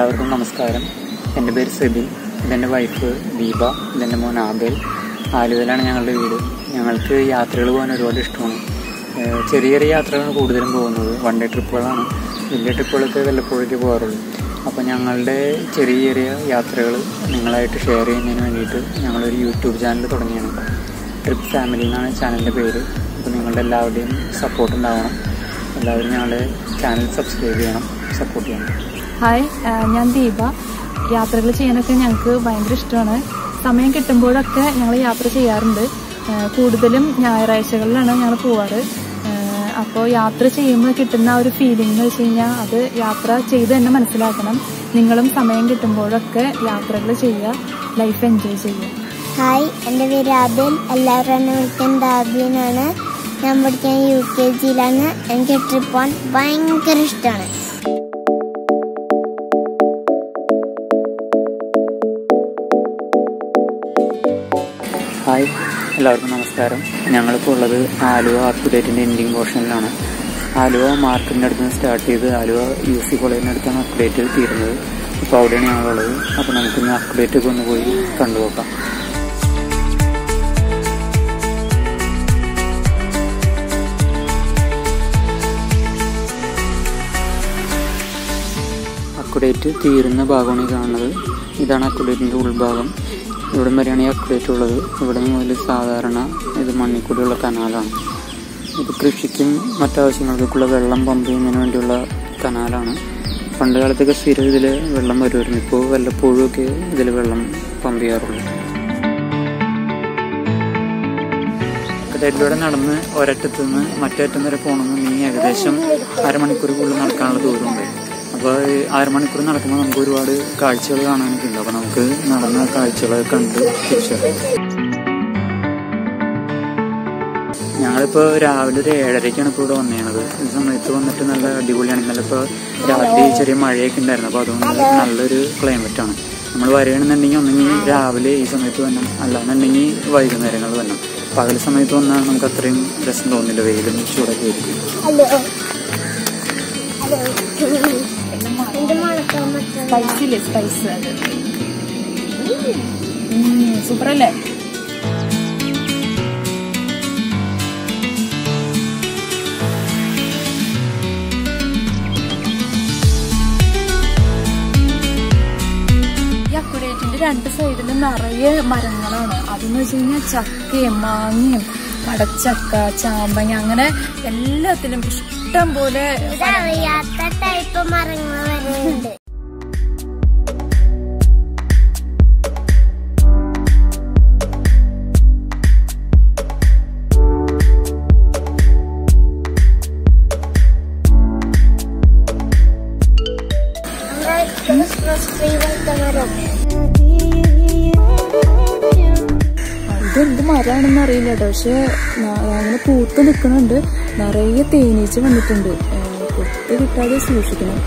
എല്ലാവർക്കും നമസ്കാരം. എന്റെ പേര് സെബിൻ. ഇതെന്റെ വൈഫ് ദീപ. ഇതെന്റെ മോൻ ആബേൽ. ആലുവയിലാണ് ഞങ്ങളുടെ വീട്. ഞങ്ങൾക്ക് യാത്രകൾ പോകാൻ ഒരുപാട് ഇഷ്ടമാണ്. ചെറിയ ചെറിയ യാത്രകളാണ് കൂടുതലും പോകുന്നത്. വൺ ഡേ ട്രിപ്പുകളാണ് വലിയ ട്രിപ്പുകളൊക്കെ വല്ലപ്പോഴേക്ക് പോകാറുള്ളൂ. അപ്പോൾ ഞങ്ങളുടെ ചെറിയ ചെറിയ യാത്രകൾ നിങ്ങളായിട്ട് ഷെയർ ചെയ്യുന്നതിന് വേണ്ടിയിട്ട് ഞങ്ങളൊരു യൂട്യൂബ് ചാനൽ തുടങ്ങിയാണ്. ട്രിപ്പ് ഫാമിലി എന്നാണ് ചാനലിന്റെ പേര്. അപ്പോൾ നിങ്ങളുടെ എല്ലാവരുടെയും സപ്പോർട്ട് ഉണ്ടാവണം. എല്ലാവരും ഞങ്ങളുടെ ചാനൽ സബ്സ്ക്രൈബ് ചെയ്യണം. സപ്പോർട്ട് ചെയ്യണം. ഹായ് ഞാൻ ദീപ. യാത്രകൾ ചെയ്യാനൊക്കെ ഞങ്ങൾക്ക് ഭയങ്കര ഇഷ്ടമാണ്. സമയം കിട്ടുമ്പോഴൊക്കെ ഞങ്ങൾ യാത്ര ചെയ്യാറുണ്ട്. കൂടുതലും ഞായറാഴ്ചകളിലാണ് ഞങ്ങൾ പോവാറ്. അപ്പോൾ യാത്ര ചെയ്യുമ്പോൾ കിട്ടുന്ന ഒരു ഫീലിംഗ് എന്ന് വെച്ച് കഴിഞ്ഞാൽ അത് യാത്ര ചെയ്ത് തന്നെ മനസ്സിലാക്കണം. നിങ്ങളും സമയം കിട്ടുമ്പോഴൊക്കെ യാത്രകൾ ചെയ്യുക ലൈഫ് എൻജോയ് ചെയ്യുക. ഹായ് എന്റെ പേര് ആബിൻ എല്ലാവരും ആബിനാണ് ഞാൻ പഠിക്കാൻ യു കെ ജിയിലാണ് എനിക്ക് ട്രിപ്പ് പോകാൻ ഭയങ്കര ഇഷ്ടമാണ്. എല്ലാവർക്കും നമസ്കാരം. ഞങ്ങളിപ്പോൾ ഉള്ളത് ആലുവ അപ്ഡേറ്റിന്റെ എൻഡിങ് പോർഷനിലാണ് ആലുവ മാർക്കറ്റിന്റെ അടുത്ത് നിന്ന് സ്റ്റാർട്ട് ചെയ്ത് ആലുവ യു സി കോളേജിന്റെ അടുത്താണ് അപ്ഡേറ്റ് തീരുന്നത്. അപ്പോൾ അവിടെയാണ് ഞങ്ങളുള്ളത്. അപ്പോൾ നമുക്കിന്ന് അപ്ഡേറ്റ് ഒന്ന് പോയി കണ്ടുപോക്കാം അക്കുഡേറ്റ് തീരുന്ന ഭാഗമാണ് ഈ കാണുന്നത്. ഇതാണ് അക്കുഡേറ്റിന്റെ ഉൾഭാഗം. ഇവിടെ വരെയാണ് ഈ അപ്ഡേറ്റ് ഉള്ളത്. ഇവിടെ മുതൽ സാധാരണ ഇത് മണ്ണിക്കൂടിയുള്ള കനാലാണ്. ഇത് കൃഷിക്കും മറ്റാവശ്യങ്ങൾക്കൊക്കെയുള്ള വെള്ളം പമ്പ് ചെയ്യുന്നതിന് വേണ്ടിയുള്ള കനാലാണ്. പണ്ട് കാലത്തൊക്കെ സ്ഥിരം ഇതിൽ വെള്ളം വരുമായിരുന്നു. ഇപ്പോൾ വല്ലപ്പോഴും ഒക്കെ ഇതിൽ വെള്ളം പമ്പ് ചെയ്യാറുള്ളൂ. അക്കുഡേറ്റിലൂടെ നടന്ന് ഒരറ്റത്തുനിന്ന് മറ്റേറ്റം മറ്റേ അറ്റം വരെ ഏകദേശം ഏകദേശം കൂടുതൽ നടക്കാനുള്ള ദൂരമുണ്ട്. അപ്പോൾ അരമണിക്കൂർ നടക്കുമ്പോൾ നമുക്ക് ഒരുപാട് കാഴ്ചകൾ കാണാനൊക്കെ ഉണ്ട് അപ്പോൾ നമുക്ക് നടന്ന കാഴ്ചകളൊക്കെ കണ്ട് തിരിച്ചു ഞങ്ങളിപ്പോൾ രാവിലെ ഒരു ഏഴരയ്ക്കാണ് ഇപ്പോൾ ഇവിടെ വന്നിരുന്നത്. ഈ സമയത്ത് വന്നിട്ട് നല്ല അടിപൊളിയാണ്. ഇന്നലെ ഇപ്പോൾ രാത്രി ചെറിയ മഴയൊക്കെ ഉണ്ടായിരുന്നു. അപ്പോൾ അതുകൊണ്ട് നല്ലൊരു ക്ലൈമറ്റ് ആണ്. നമ്മൾ വരികയാണെന്നുണ്ടെങ്കിൽ ഒന്നെങ്കിൽ രാവിലെ ഈ സമയത്ത് വരണം. അല്ലാന്നുണ്ടെങ്കിൽ വൈകുന്നേരങ്ങളിൽ വരണം. പകൽ സമയത്ത് വന്നാൽ നമുക്ക് അത്രയും രസം തോന്നില്ല. വെയിലും ചൂടൊക്കെ ആയിരിക്കും. സ്പൈസ് ഇല്ലേ സ്പൈസ് സൂപ്പർ അല്ലേ? രണ്ട് സൈഡിലും നിറയെ മരങ്ങളാണ്. അതെന്ന് വെച്ച് കഴിഞ്ഞാൽ ചക്കയും മാങ്ങയും പടച്ചക്ക ചാമ്പങ്ങ അങ്ങനെ എല്ലാത്തിലും ഇഷ്ടം പോലെ മരമാണെന്ന് അറിയില്ല കേട്ടോ പക്ഷെ അങ്ങനെ പൂത്ത് നിൽക്കുന്നുണ്ട് നിറയെ തേനീച്ച വന്നിട്ടുണ്ട്. കൊത്ത് കിട്ടാതെ സൂക്ഷിക്കണം.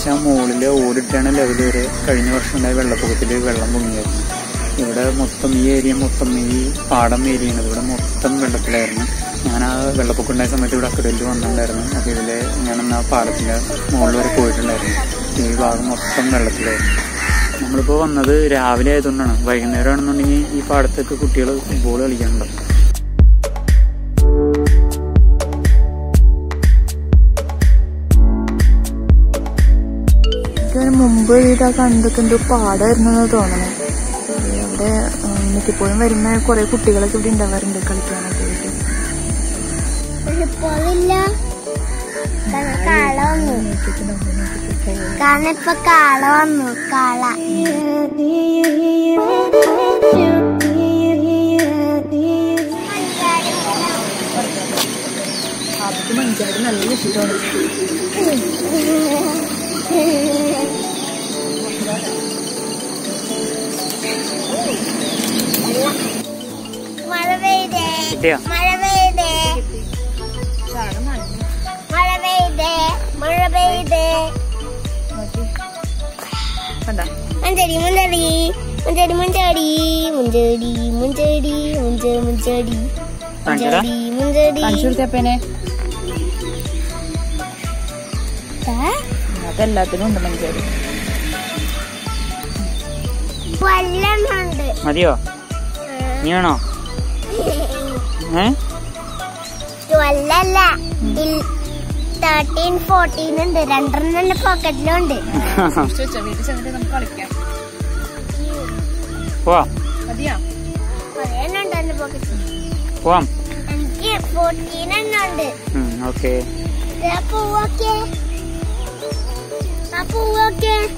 ഏകദേശം മുകളിൽ ഓടിട്ടാണ് ലെവൽ വരെ കഴിഞ്ഞ വർഷം ഉണ്ടായ വെള്ളപ്പൊക്കത്തിൽ വെള്ളം പൊങ്ങിയായിരുന്നു ഇവിടെ മൊത്തം ഈ ഏരിയ മൊത്തം ഈ പാടം ഏരിയയാണ് ഇവിടെ മൊത്തം വെള്ളത്തിലായിരുന്നു. ഞാൻ ആ വെള്ളപ്പൊക്കം ഉണ്ടായ സമയത്ത് ഇവിടെ അക്കടലിൽ വന്നിട്ടുണ്ടായിരുന്നു. അപ്പോൾ ഇതിൽ ഞാനന്ന് ആ പാടത്തിന്റെ മുകളിൽ വരെ പോയിട്ടുണ്ടായിരുന്നു. ഈ ഭാഗം മൊത്തം വെള്ളത്തിലായിരുന്നു. നമ്മളിപ്പോൾ വന്നത് രാവിലെ ആയതുകൊണ്ടാണ്. വൈകുന്നേരം ആണെന്നുണ്ടെങ്കിൽ ഈ പാടത്തൊക്കെ കുട്ടികൾ ഫുട്ബോൾ കളിക്കാനുണ്ടാവും. മുമ്പ് ഇതാ കണ്ടൊക്കെ എന്തോ പാടായിരുന്നു തോന്നണേ അവിടെ മിക്കപ്പോഴും വരുന്ന കുറെ കുട്ടികളൊക്കെ ഇവിടെ ഉണ്ടാവാറുണ്ട് കളിക്കാനൊക്കെ ആയിട്ട്. പോവില്ല കാള വന്നു. കാരണം ഇപ്പൊ കാള വന്നു. കാള. ആദ്യത്തെ മഞ്ചാടി നല്ല ഇഷ്ടമാണ് കിട്ടിയാ? മഞ്ചടി മഞ്ചടി മഞ്ചടി മഞ്ചടി മുഞ്ചടി മുഞ്ചടി മുഞ്ച മുഞ്ചടി. മുഞ്ചടി മുഞ്ചടി. ഉണ്ട് മഞ്ചേരി മതിയോ? നീ വേണോ? ഏ? ട്വല്ലല്ല തേർട്ടീൻ ഫോർട്ടീൻ ഉണ്ട്. രണ്ടെണ്ണം എന്റെ പോക്കറ്റിലുണ്ട് പോവാം. എനിക്ക് ഫോർട്ടീൻ എണ്ണം ഉണ്ട് ഓക്കെ. പൂവൊക്കെ. ആ പൂവൊക്കെ.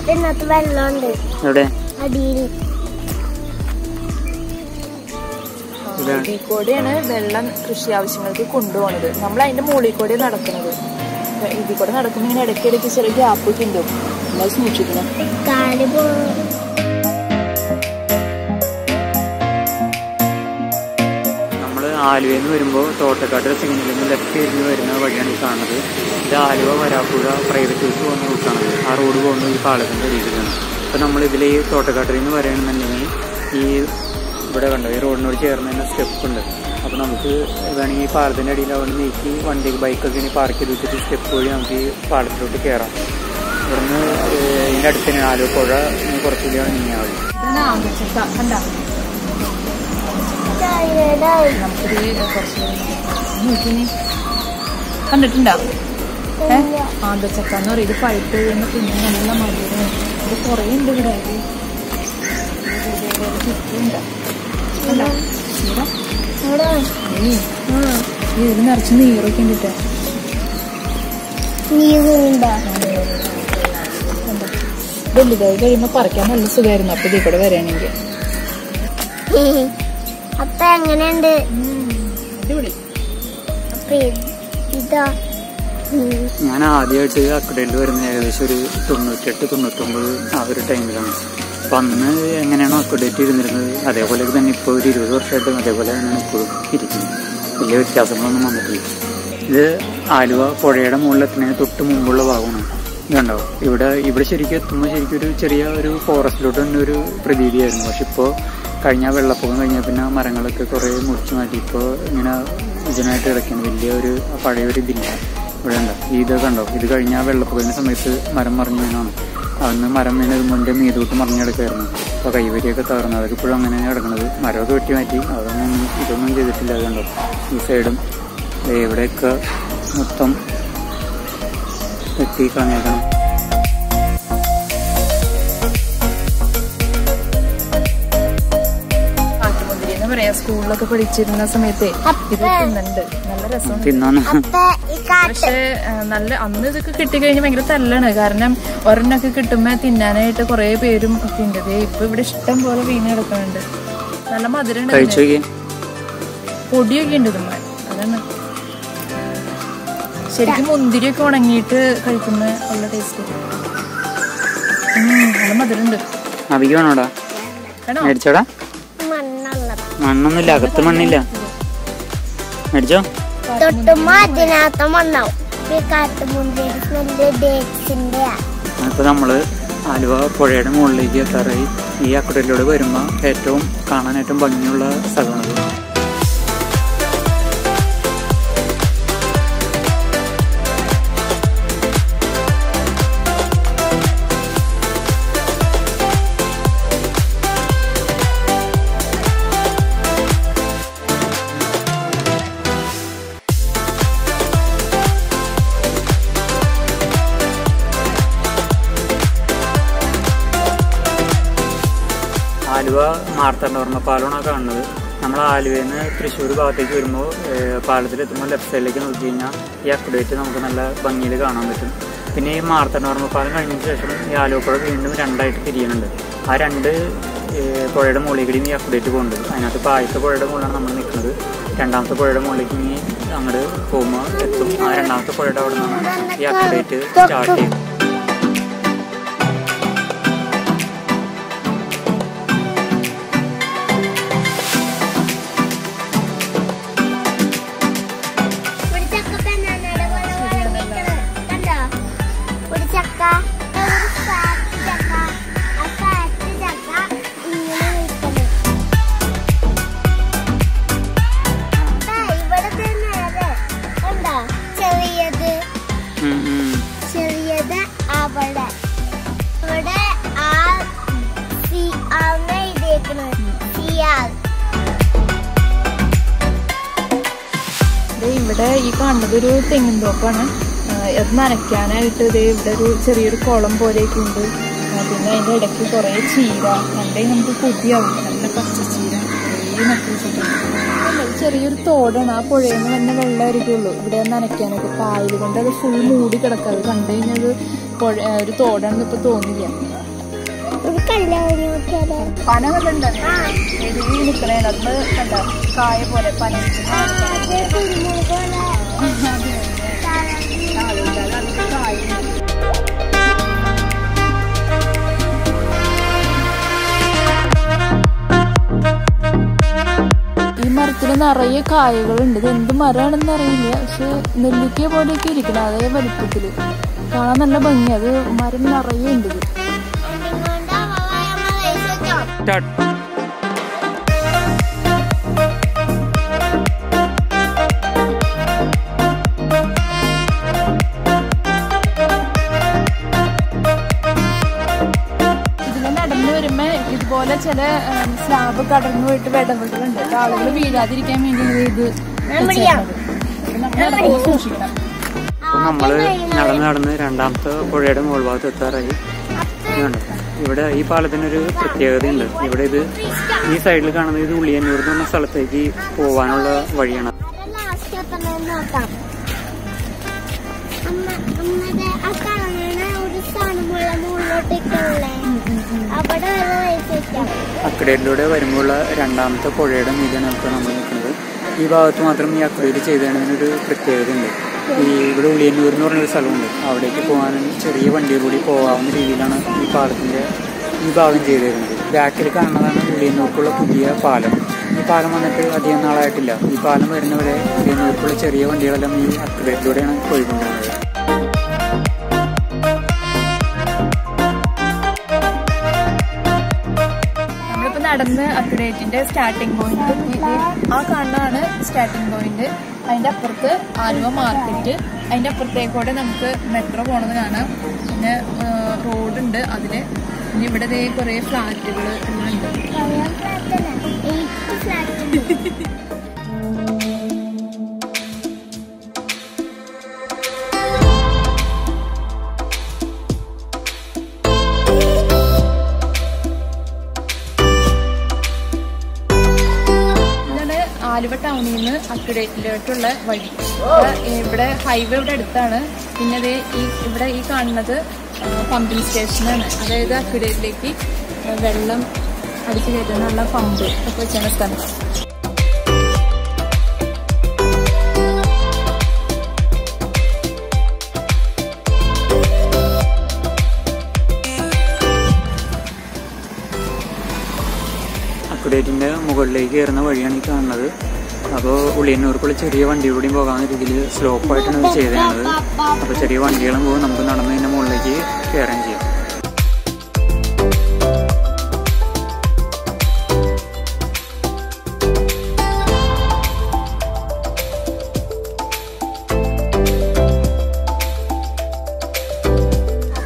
അതിനകത്ത് വെള്ളമുണ്ട്. എവിടെ? അടിയിൽ കൂടെയാണ് വെള്ളം കൃഷി ആവശ്യങ്ങൾക്ക് കൊണ്ടുപോകുന്നത് നമ്മൾ അതിന്റെ മുകളിൽ കൂടെ നടക്കുന്നത്. ഇതിൽ കൂടെ നടക്കുമ്പോൾ ഇങ്ങനെ ഇടയ്ക്കിടയ്ക്ക് ചെറിയ ഗ്യാപ്പ് ഒക്കെ ഉണ്ടാവും നമ്മൾ സൂക്ഷിക്കണം. ആലുവയിൽ നിന്ന് വരുമ്പോൾ തോട്ടക്കാട്ട് സിഗ്നലിൽ നിന്ന് ലെഫ്റ്റ് തിരിഞ്ഞ് വരുന്ന വഴിയാണ് ഈ കാണുന്നത്. ഇത് ആലുവ വരാപ്പുഴ പ്രൈവറ്റ് ബസ് പോകുന്ന റൂട്ടാണ് ആ റോഡ് പോകുന്നത് ഈ പാളത്തിന്റെ രീതിയിലാണ് അപ്പോൾ നമ്മൾ ഇതിൽ ഈ തോട്ടക്കാട്ടിൽ നിന്ന് വരികയാണെന്നുണ്ടെങ്കിൽ ഈ ഇവിടെ കണ്ടോ ഈ റോഡിനോട് ചേർന്ന് തന്നെ സ്റ്റെപ്പ് ഉണ്ട്. അപ്പോൾ നമുക്ക് വേണമെങ്കിൽ ഈ പാലത്തിന്റെ അടിയിൽ അവിടെ നീക്കി വണ്ടി ബൈക്കൊക്കെ ഇനി പാർക്ക് ചെയ്ത് വെച്ചിട്ട് സ്റ്റെപ്പ് വഴി നമുക്ക് ഈ പാലത്തിലോട്ട് കയറാം ഇവിടുന്ന് ഇതിന്റെ അടുത്ത് തന്നെ ആലുവ പുഴ ഇനി കുറച്ചുകൂടിയാണ് നീങ്ങിയാൽ നമുക്കിത് കുറച്ച് നോക്കിനി കണ്ടിട്ടുണ്ടോ? ഏ? ആന്തച്ചക്ക എന്ന് പറയും. ഇത് പഴുത്ത് കഴിയുമ്പോൾ പിന്നെ നല്ല മധുരം. ഇത് കുറേ ഉണ്ട് ഇവിടെ. ഇതിൽ നിറച്ച് നീറൊക്കെ ഉണ്ട് ട്ടോ. നീരുണ്ടോ. കണ്ടോ? വലുതായി കഴിയുമ്പോൾ പറിക്കാൻ നല്ല സുഖമായിരുന്നു. അപ്പൊ ഇതിൽ കൂടെ വരികയാണെങ്കിൽ. അപ്പൊ എങ്ങനെയുണ്ട്? ഞാൻ ആദ്യമായിട്ട് അക്കടയിൽ വരുന്ന ഏകദേശം ഒരു തൊണ്ണൂറ്റെട്ട് തൊണ്ണൂറ്റൊമ്പത് ആ ഒരു ടൈമിലാണ്. അപ്പം അന്ന് എങ്ങനെയാണോ അക്കഡേറ്റ് ഇരുന്നിരുന്നത് അതേപോലെ തന്നെ ഇപ്പോൾ ഒരു ഇരുപത് വർഷമായിട്ടും അതേപോലെ തന്നെയാണ് ഇപ്പോഴും ഇരിക്കുന്നത്. വലിയ വ്യത്യാസങ്ങളൊന്നും വന്നിട്ടില്ല. ഇത് ആലുവ പുഴയുടെ മുകളിൽ എത്തുന്നതിന് തൊട്ട് മുമ്പുള്ള ഭാഗമാണ്. ഇതുണ്ടോ ഇവിടെ ഇവിടെ ശരിക്കും എത്തുമ്പോൾ ശരിക്കും ഒരു ചെറിയ ഒരു ഫോറസ്റ്റിലോട്ട് തന്നെ ഒരു പ്രതീതിയായിരുന്നു. പക്ഷെ ഇപ്പോൾ കഴിഞ്ഞ വെള്ളപ്പൊക്കം കഴിഞ്ഞാൽ പിന്നെ ആ മരങ്ങളൊക്കെ കുറേ മുറിച്ച് മാറ്റി. ഇപ്പോൾ ഇങ്ങനെ ഇതിനായിട്ട് കിടക്കുകയാണ് വലിയ ഒരു പഴയ ഒരു ഇതില്ല. ഇവിടെ ഉണ്ടോ ഇത് കണ്ടോ? ഇത് കഴിഞ്ഞ വെള്ളപ്പൊക്കത്തിന്റെ സമയത്ത് മരം മറിഞ്ഞു വീണാണ് അന്ന് മരം വീണത് മുന്റെ മീതോട്ട് മറിഞ്ഞു കിടക്കായിരുന്നു അപ്പോൾ കൈവരിയൊക്കെ തകർന്നു. അതൊക്കെ ഇപ്പോഴും അങ്ങനെ കിടക്കുന്നത് മരമൊക്കെ വെട്ടി മാറ്റി. അതൊന്നും ഇതൊന്നും ചെയ്തിട്ടില്ല അതുകൊണ്ടോ ഈ സൈഡും. ഇവിടെയൊക്കെ മൊത്തം വെട്ടി കളഞ്ഞേക്കണം സ്കൂളിലൊക്കെ പഠിച്ചിരുന്ന സമയത്ത് ഇത് തിന്നുന്നുണ്ട്. നല്ല രസമാണ്. പക്ഷെ നല്ല അന്ന് ഇതൊക്കെ കിട്ടിക്കഴിഞ്ഞാൽ ഭയങ്കര തല്ലാണ്. കാരണം ഒരെണ്ണൊക്കെ കിട്ടുമ്പോ തിന്നാനായിട്ട് കുറെ പേരും ഒക്കെ ഉണ്ട്. ഇപ്പൊ ഇവിടെ ഇഷ്ടം പോലെ വീണ് കിടക്കുന്നുണ്ട്. നല്ല മധുരം പൊടിയൊക്കെ ഉണ്ട് ഇതുമ്മ അതാണ്. ശരിക്കും മുന്തിരിയൊക്കെ ഉണങ്ങിയിട്ട് കഴിക്കുന്ന ഉള്ള ടേസ്റ്റ് നല്ല മധുരം ഉണ്ട് അവിക്ക് വേണോടാ വേണോ? മേടിച്ചോടാ? മണ്ണൊന്നുമില്ല അകത്ത് മണ്ണില്ല. മേടിച്ചോ? അതിനകത്ത് മണ്ണാവും. നമ്മൾ ആലുവ പുഴയുടെ മുകളിലേക്ക് എത്താറായി. ഈ അക്കുടലിലൂടെ വരുമ്പോ ഏറ്റവും കാണാൻ ഏറ്റവും ഭംഗിയുള്ള സ്ഥലമാണത്. മാർത്തണ്ഡവർമ്മ പാലമാണ് കാണുന്നത്. നമ്മൾ ആലുവയിൽ നിന്ന് തൃശ്ശൂർ ഭാഗത്തേക്ക് വരുമ്പോൾ പാലത്തിൽ പാലത്തിലെത്തുമ്പോൾ ലെഫ്റ്റ് സൈഡിലേക്ക് നോക്കി കഴിഞ്ഞാൽ ഈ അപ്ഡേറ്റ് നമുക്ക് നല്ല ഭംഗിയിൽ കാണാൻ പറ്റും. പിന്നെ ഈ മാർത്തണ്ഡവർമ്മ പാലം കഴിഞ്ഞതിന് ശേഷം ഈ ആലുവപ്പുഴ വീണ്ടും രണ്ടായിട്ട് തിരിയുന്നുണ്ട്. ആ രണ്ട് പുഴയുടെ മുകളിൽ കൂടി ഈ അപ്ഡേറ്റ് പോകുന്നുണ്ട്. അതിനകത്ത് ഇപ്പോൾ ആദ്യത്തെ പുഴയുടെ മുകളിലാണ് നമ്മൾ നിൽക്കുന്നത്. രണ്ടാമത്തെ പുഴയുടെ മുകളിലേക്ക് ഇനി അങ്ങോട്ട് പോകുമ്പോൾ എത്തും. ആ രണ്ടാമത്തെ പുഴയുടെ അവിടെ നിന്നാണ് ഈ അപ്ഡേറ്റ് സ്റ്റാർട്ട് ചെയ്യുന്നത്. ഒരു തെങ്ങിൻ തോപ്പാണ്. അത് നനയ്ക്കാനായിട്ട് ഇത് ഇവിടെ ഒരു ചെറിയൊരു കുളം പോലെയൊക്കെ ഉണ്ട് പിന്നെ അതിന്റെ ഇടയ്ക്ക് കുറേ ചീര. കണ്ടേ നമുക്ക് കൊതിയാവും. നല്ല പച്ചച്ചീര കുറേ നട്ടു വെച്ചിട്ടുണ്ട്. ചെറിയൊരു തോടാണ്. ആ പുഴയിൽ നിന്ന് തന്നെ വെള്ളമായിരിക്കുള്ളൂ ഇവിടെ നനയ്ക്കാനൊക്കെ പായൽ കൊണ്ട് അത് ഫുൾ മൂടി കിടക്കുക അത് കണ്ടു കഴിഞ്ഞാൽ അത് പുഴ ഒരു തോടാണെന്ന് ഇപ്പൊ തോന്നില്ല. പന കണ്ടുണ്ട് നിൽക്കണേ അത് കണ്ട കായ പോലെ പന മരത്തിൽ നിറയെ കായകളുണ്ട്. ഇത് എന്ത് മരമാണെന്ന് അറിയില്ല. പക്ഷെ നെല്ലിക്ക പോലെയൊക്കെ ഇരിക്കണം. അതേ വലിപ്പത്തിൽ കാണാൻ നല്ല ഭംഗി അത് മരം നിറയെ ഉണ്ട് ഇത്. ചില സ്ലാബ് കടന്നു പോയിട്ട് വിടവുകളുണ്ട്. അപ്പൊ ആളുകൾ വീഴാതിരിക്കാൻ വേണ്ടി ഇത് സൂക്ഷിക്കണം. അപ്പോൾ നടന്ന് നടന്ന് രണ്ടാമത്തെ പുഴയുടെ മുകൾ ഭാഗത്ത് എത്താറായി ഇവിടെ ഈ പാലത്തിനൊരു പ്രത്യേകതയുണ്ട്. ഇവിടെ ഇത് ഈ സൈഡിൽ കാണുന്ന ഇത് ഉള്ളിയന്നൂർ എന്ന് പറഞ്ഞ സ്ഥലത്തേക്ക് പോവാനുള്ള വഴിയാണ്. നോക്കാം. അക്കടയിലൂടെ വരുമ്പോഴുള്ള രണ്ടാമത്തെ പുഴയുടെ മീതാണ് ഇപ്പോൾ നമ്മൾ നിൽക്കുന്നത്. ഈ ഭാഗത്ത് മാത്രം ഈ അക്കടയിൽ ചെയ്തതിനൊരു പ്രത്യേകതയുണ്ട്. ഈ ഇവിടെ ഉളിയന്നൂർ എന്ന് പറഞ്ഞൊരു സ്ഥലമുണ്ട്. അവിടേക്ക് പോകാൻ ചെറിയ വണ്ടിയിൽ കൂടി പോകാവുന്ന രീതിയിലാണ് ഈ പാലത്തിന്റെ ഈ ഭാഗം ചെയ്തിരുന്നത്. ബാക്കിൽ കാണുന്നതാണ് ഉളിയന്നൂർക്കുള്ള പുതിയ പാലം. ഈ പാലം വന്നിട്ട് അധികം നാളായിട്ടില്ല. ഈ പാലം വരുന്നവരെ ഉളിയന്നൂർക്കുള്ള ചെറിയ വണ്ടികളെല്ലാം ഈ അക്കടയിലൂടെയാണ് പോയിക്കൊണ്ടിരുന്നത്. നടന്ന് അപ്ഗ്രേറ്റിന്റെ സ്റ്റാർട്ടിംഗ് പോയിന്റ് ആ കാണാണ് സ്റ്റാർട്ടിംഗ് പോയിന്റ് അതിന്റെ അപ്പുറത്ത് ആലുവ മാർക്കറ്റ് അതിന്റെ അപ്പുറത്തേക്കൂടെ നമുക്ക് മെട്രോ പോണത് കാണാം. പിന്നെ റോഡുണ്ട് അതിൽ. പിന്നെ ഇവിടെ കുറെ ഫ്ലാറ്റുകൾ എല്ലാം ഉണ്ട്. ടൗണിൽ നിന്ന് അക്യുഡേറ്റിലോട്ടുള്ള വഴി. ഇവിടെ ഹൈവേ ഇവിടെ അടുത്താണ്. പിന്നെ അതേ ഈ ഇവിടെ ഈ കാണുന്നത് പമ്പിംഗ് സ്റ്റേഷനാണ് അതായത് അക്കുഡേറ്റിലേക്ക് വെള്ളം അടിച്ചു കയറ്റാനുള്ള പമ്പ് ഒക്കെ വെച്ചാണ് സ്ഥലം. മുകളിലേക്ക് കയറുന്ന വഴിയാണ് ഈ കാണുന്നത്. അപ്പോൾ ഉള്ളിയന്നൂർക്കുള്ള ചെറിയ വണ്ടിയിലൂടെയും പോകാവുന്ന രീതിയിൽ സ്ലോപ്പായിട്ടാണ് ഇത് ചെയ്തത് അപ്പോൾ ചെറിയ വണ്ടികളും പോകും. നമുക്ക് നടന്ന് ഇതിന്റെ മുകളിലേക്ക് കയറുകയും ചെയ്യാം.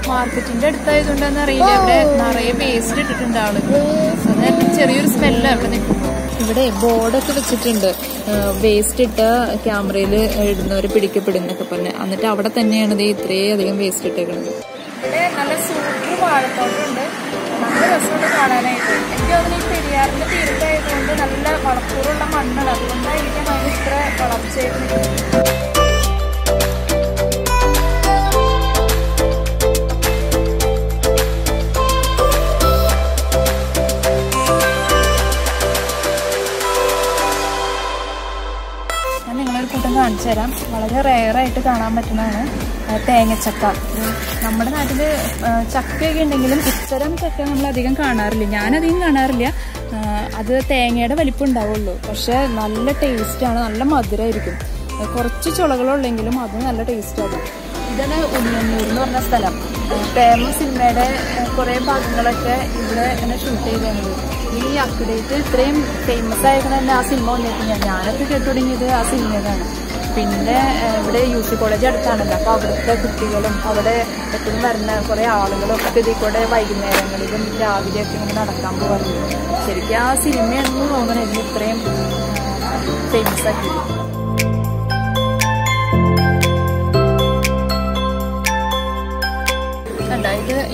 മാർക്കറ്റിന്റെ അടുത്തായതുകൊണ്ടാന്ന് അറിയില്ല. ഇവിടെ നിറയെ വേസ്റ്റ് ഇട്ടിട്ടുണ്ട് ആളുകൾ അതായത് ചെറിയൊരു സ്മെല്ലാണ് അവിടെ നിൽക്കുമ്പോൾ ഇവിടെ ബോർഡൊക്കെ വെച്ചിട്ടുണ്ട്. വേസ്റ്റ് ഇട്ട ക്യാമറയിൽ ഇടുന്നവർ പിടിക്കപ്പെടുന്നൊക്കെ പറഞ്ഞ് എന്നിട്ട് അവിടെ തന്നെയാണ് ഇത് ഇത്രയും അധികം വേസ്റ്റ് ഇട്ടേക്കുന്നത് ഇവിടെ നല്ല സൂപ്പർ വാഴത്തോട്ടമുണ്ട്. നല്ല രസമുണ്ട് കാണാനായിട്ട്. എനിക്ക് തോന്നുന്നു ഈ പെരിയാറിന്റെ തീരത്തായതുകൊണ്ട് നല്ല വളക്കൂറുള്ള മണ്ണാണ് അതുകൊണ്ടായിരിക്കും അതിന് ഇത്ര വളർച്ചയായിട്ട് വളരെ റെയറായിട്ട് കാണാൻ പറ്റുന്നതാണ്. തേങ്ങച്ചക്ക. നമ്മുടെ നാട്ടിൽ ചക്കയൊക്കെ ഉണ്ടെങ്കിലും ഇത്തരം ചക്ക നമ്മൾ അധികം കാണാറില്ല. ഞാനധികം കാണാറില്ല. അത് തേങ്ങയുടെ വലിപ്പം ഉണ്ടാവുള്ളൂ. പക്ഷെ നല്ല ടേസ്റ്റാണ് നല്ല മധുരമായിരിക്കും കുറച്ച് ചുളകളുള്ളെങ്കിലും അത് നല്ല ടേസ്റ്റാകും ഇതാണ് ഉണ്ണിയന്നൂർ എന്ന് പറഞ്ഞ സ്ഥലം. പ്രേമ സിനിമയുടെ കുറേ ഭാഗങ്ങളൊക്കെ ഇവിടെ എന്നെ ഷൂട്ട് ചെയ്തിരുന്നത് ഈ അക്കുഡേറ്റ് ഇത്രയും ഫേമസ് ആയിരിക്കണം തന്നെ ആ സിനിമ ഞാൻ ഞാനൊക്കെ കേട്ടു തുടങ്ങിയത് ആ സിനിമയിലാണ് പിന്നെ ഇവിടെ യു സി കോളേജ് അടുത്താണല്ലോ. അപ്പോൾ അവിടുത്തെ കുട്ടികളും അവിടെ എപ്പോഴും വരുന്ന കുറേ ആളുകളും ഒക്കെ ഇതിൽ കൂടെ വൈകുന്നേരങ്ങളിലും രാവിലെയൊക്കെ ഇങ്ങനെ നടക്കാൻ പോകുന്നു ശരിക്കും ആ സിനിമയാണെന്ന് തോന്നുന്നത് എനിക്ക് ഇത്രയും ഫേമസ് ആക്കി.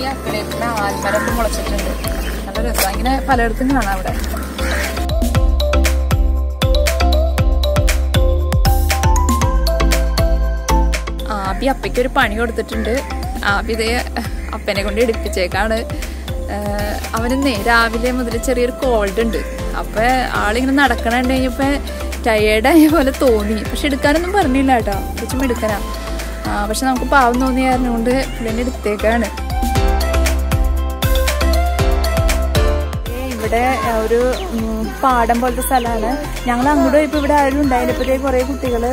ഈ അക്കളേറ്റിന് ആൽക്കാരൊക്കെ മുളച്ചിട്ടുണ്ട്. നല്ല രസം ഇങ്ങനെ പലയിടത്തും കാണാം അവിടെ. ആബി അപ്പയ്ക്ക് ഒരു പണി കൊടുത്തിട്ടുണ്ട്. ആ ഇതേ അപ്പനെ കൊണ്ട് എടുപ്പിച്ചേക്കാണ്. അവന് രാവിലെ മുതൽ ചെറിയൊരു കോൾഡ് ഉണ്ട്. അപ്പോൾ ആളിങ്ങനെ നടക്കണ കഴിഞ്ഞപ്പോൾ ടയേർഡായ പോലെ തോന്നി. പക്ഷെ എടുക്കാനൊന്നും പറഞ്ഞില്ല കേട്ടോ. കൊച്ചും എടുക്കാനാ. പക്ഷെ നമുക്ക് പാവം തോന്നിയ കാരണം കൊണ്ട് എടുത്തേക്കാണ്. ഇവിടെ ഒരു പാടം പോലത്തെ സ്ഥലമാണ്. ഞങ്ങൾ അങ്ങോട്ട് ഇപ്പൊ ഇവിടെ ആരും ഉണ്ടായില്ല. ഇപ്പോഴേ കുറേ കുട്ടികൾ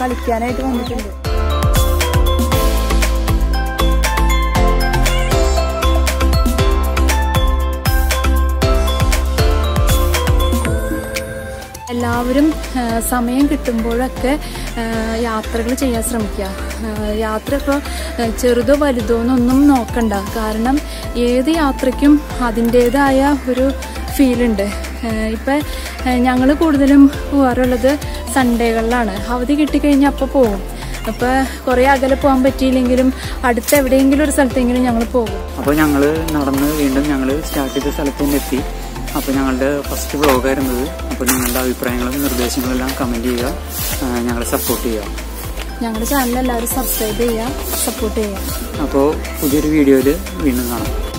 കളിക്കാനായിട്ട് വന്നിട്ടുണ്ട്. എല്ലാവരും സമയം കിട്ടുമ്പോഴൊക്കെ യാത്രകൾ ചെയ്യാൻ ശ്രമിക്കുക. യാത്ര ഇപ്പോൾ ചെറുതോ വലുതോ എന്നൊന്നും നോക്കണ്ട. കാരണം ഏത് യാത്രയ്ക്കും അതിന്റേതായ ഒരു ഫീലുണ്ട്. ഇപ്പം ഞങ്ങൾ കൂടുതലും പോകാറുള്ളത് സൺഡേകളിലാണ്. അവധി കിട്ടിക്കഴിഞ്ഞാൽ അപ്പോൾ പോകും. അപ്പോൾ കുറേ അകലെ പോകാൻ പറ്റിയില്ലെങ്കിലും അടുത്ത എവിടെയെങ്കിലും ഒരു സ്ഥലത്തെങ്കിലും ഞങ്ങൾ പോകും. അപ്പോൾ ഞങ്ങൾ നടന്ന് വീണ്ടും ഞങ്ങൾ സ്റ്റാർട്ട് ചെയ്ത സ്ഥലത്ത് എത്തി. അപ്പോൾ ഞങ്ങളുടെ ഫസ്റ്റ് വ്ളോഗായിരുന്നത് അപ്പോൾ നിങ്ങളുടെ അഭിപ്രായങ്ങളും നിർദ്ദേശങ്ങളും എല്ലാം കമന്റ് ചെയ്യുക. ഞങ്ങളെ സപ്പോർട്ട് ചെയ്യുക. ഞങ്ങളുടെ ചാനൽ എല്ലാവരും സബ്സ്ക്രൈബ് ചെയ്യുക സപ്പോർട്ട് ചെയ്യുക. അപ്പോൾ പുതിയൊരു വീഡിയോയിൽ വീണ്ടും കാണാം.